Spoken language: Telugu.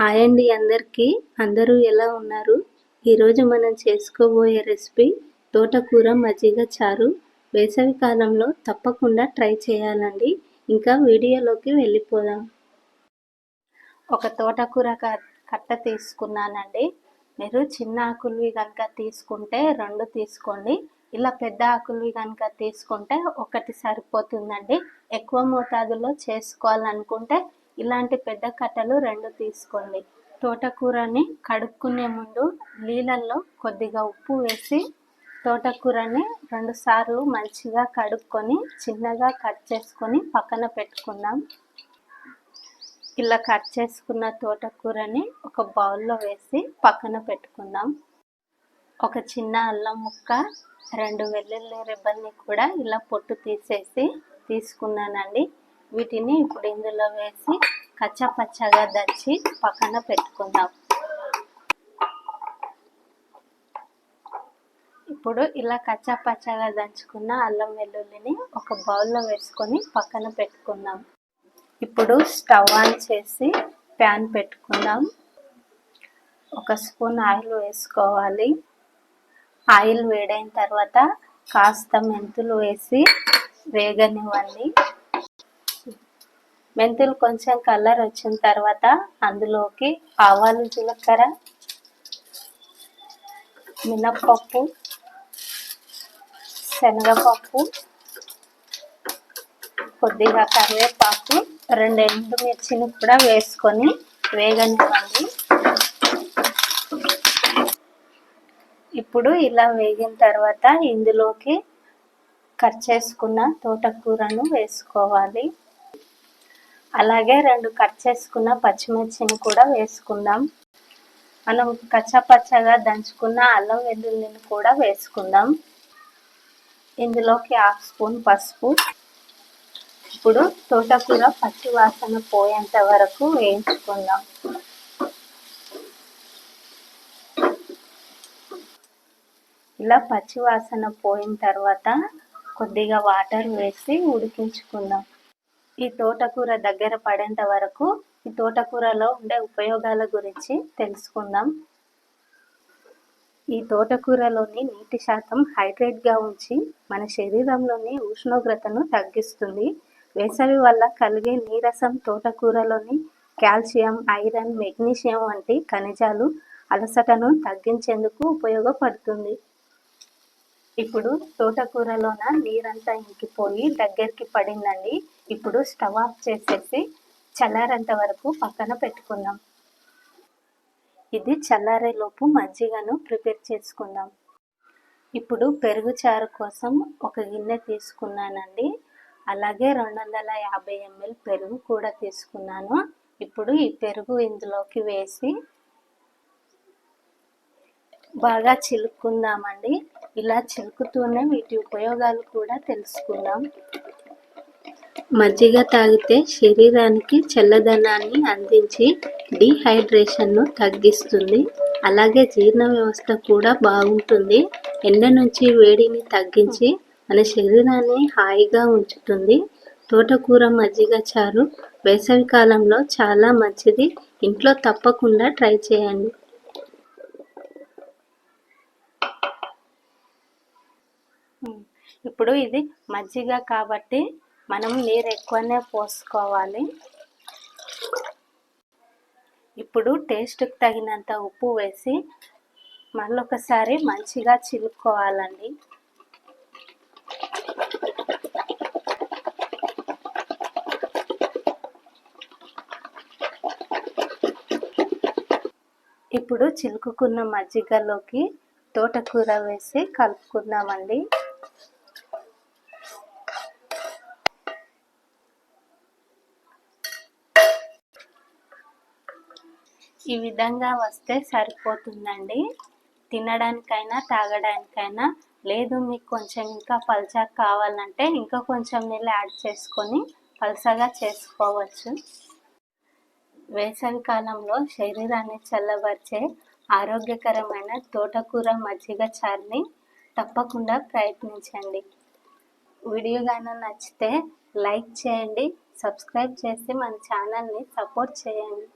హాయ్ అండి అందరికీ. అందరూ ఎలా ఉన్నారు? ఈరోజు మనం చేసుకోబోయే రెసిపీ తోటకూర మజ్జిగ చారు. వేసవి కాలంలో తప్పకుండా ట్రై చేయాలండి. ఇంకా వీడియోలోకి వెళ్ళిపోదాం. ఒక తోటకూర కట్ట తీసుకున్నానండి. మీరు చిన్న ఆకులవి కనుక తీసుకుంటే రెండు తీసుకోండి. ఇలా పెద్ద ఆకులవి కనుక తీసుకుంటే ఒకటి సరిపోతుందండి. ఎక్కువ మోతాదులో చేసుకోవాలనుకుంటే ఇలాంటి పెద్ద కట్టలు రెండు తీసుకోండి. తోటకూరని కడుక్కునే ముందు నీళ్ళల్లో కొద్దిగా ఉప్పు వేసి తోటకూరని రెండుసార్లు మంచిగా కడుక్కొని చిన్నగా కట్ చేసుకొని పక్కన పెట్టుకుందాం. ఇలా కట్ చేసుకున్న తోటకూరని ఒక బౌల్లో వేసి పక్కన పెట్టుకుందాం. ఒక చిన్న అల్లం ముక్క రెండు వెల్లుల్లి రిబ్బల్ని కూడా ఇలా పొట్టు తీసేసి తీసుకున్నానండి. వీటిని ఇప్పుడు ఇందులో వేసి కచ్చపచ్చగా పచ్చగా దంచి పక్కన పెట్టుకుందాం. ఇప్పుడు ఇలా కచ్చా పచ్చగా దంచుకున్న అల్లం వెల్లుల్లిని ఒక బౌల్లో వేసుకొని పక్కన పెట్టుకుందాం. ఇప్పుడు స్టవ్ ఆన్ చేసి ప్యాన్ పెట్టుకుందాం. ఒక స్పూన్ ఆయిల్ వేసుకోవాలి. ఆయిల్ వేడైన తర్వాత కాస్త మెంతులు వేసి వేగనివ్వండి. మెంతులు కొంచెం కలర్ వచ్చిన తర్వాత అందులోకి ఆవాలు జీలకర్ర మినప్పప్పు శనగపప్పు కొద్దిగా కరివేపాకు రెండు ఎండుమిర్చిని కూడా వేసుకొని వేగనివ్వండి ఇప్పుడు ఇలా వేగిన తర్వాత ఇందులోకి కట్ చేసుకున్న తోటకూరను వేసుకోవాలి. అలాగే రెండు కట్ చేసుకున్న పచ్చిమిర్చిని కూడా వేసుకుందాం. మనం కచ్చపచ్చగా దంచుకున్న అల్లం వెల్లుల్లిని కూడా వేసుకుందాం. ఇందులోకి హాఫ్ స్పూన్ పసుపు. ఇప్పుడు తోటకూర పచ్చి వాసన పోయేంత వరకు వేయించుకుందాం. ఇలా పచ్చి వాసన పోయిన తర్వాత కొద్దిగా వాటర్ వేసి ఉడికించుకుందాం. ఈ తోటకూర దగ్గర పడేంత వరకు ఈ తోటకూరలో ఉండే ఉపయోగాల గురించి తెలుసుకుందాం. ఈ తోటకూరలోని నీటి శాతం హైడ్రేట్గా ఉంచి మన శరీరంలోని ఉష్ణోగ్రతను తగ్గిస్తుంది. వేసవి వల్ల కలిగే నీరసం తోటకూరలోని కాల్షియం ఐరన్ మెగ్నీషియం వంటి ఖనిజాలు అలసటను తగ్గించేందుకు ఉపయోగపడుతుంది. ఇప్పుడు తోటకూరలోన నీరంతా ఇంకిపోయి దగ్గరికి పడిందండి. ఇప్పుడు స్టవ్ ఆఫ్ చేసేసి చల్లారేంత వరకు పక్కన పెట్టుకుందాం. ఇది చల్లారేలోపు మజ్జిగను ప్రిపేర్ చేసుకుందాం. ఇప్పుడు పెరుగు చారు కోసం ఒక గిన్నె తీసుకున్నానండి. అలాగే రెండు వందల యాభై ఎంఎల్ పెరుగు కూడా తీసుకున్నాను. ఇప్పుడు ఈ పెరుగు ఇందులోకి వేసి బాగా చిలుక్కుందామండి. ఇలా చిలుకుతూనే వీటి ఉపయోగాలు కూడా తెలుసుకుందాం. మజ్జిగ తాగితే శరీరానికి చల్లదనాన్ని అందించి డీహైడ్రేషన్ను తగ్గిస్తుంది. అలాగే జీర్ణ వ్యవస్థ కూడా బాగుంటుంది. ఎండ నుంచి వేడిని తగ్గించి మన శరీరాన్ని హాయిగా ఉంచుతుంది. తోటకూర మజ్జిగ చారు వేసవి కాలంలో చాలా మంచిది. ఇంట్లో తప్పకుండా ట్రై చేయండి. ఇప్పుడు ఇది మజ్జిగ కాబట్టి మనం నీరు ఎక్కువనే పోసుకోవాలి. ఇప్పుడు టేస్ట్కి తగినంత ఉప్పు వేసి మళ్ళొకసారి మంచిగా చిలుక్కోవాలండి. ఇప్పుడు చిలుకుకున్న మజ్జిగలోకి తోటకూర వేసి కలుపుకుందామండి. ఈ విధంగా వస్తే సరిపోతుందండి. తినడానికైనా తాగడానికైనా. లేదు మీకు కొంచెం ఇంకా పల్చగా కావాలంటే ఇంకా కొంచెం నీళ్ళు యాడ్ చేసుకొని పలసగా చేసుకోవచ్చు. వేసవి కాలంలో శరీరాన్ని చల్లబరిచే ఆరోగ్యకరమైన తోటకూర మజ్జిగ చారుని తప్పకుండా ప్రయత్నించండి. వీడియో కానీ నచ్చితే లైక్ చేయండి సబ్స్క్రైబ్ చేసి మన ఛానల్ని సపోర్ట్ చేయండి.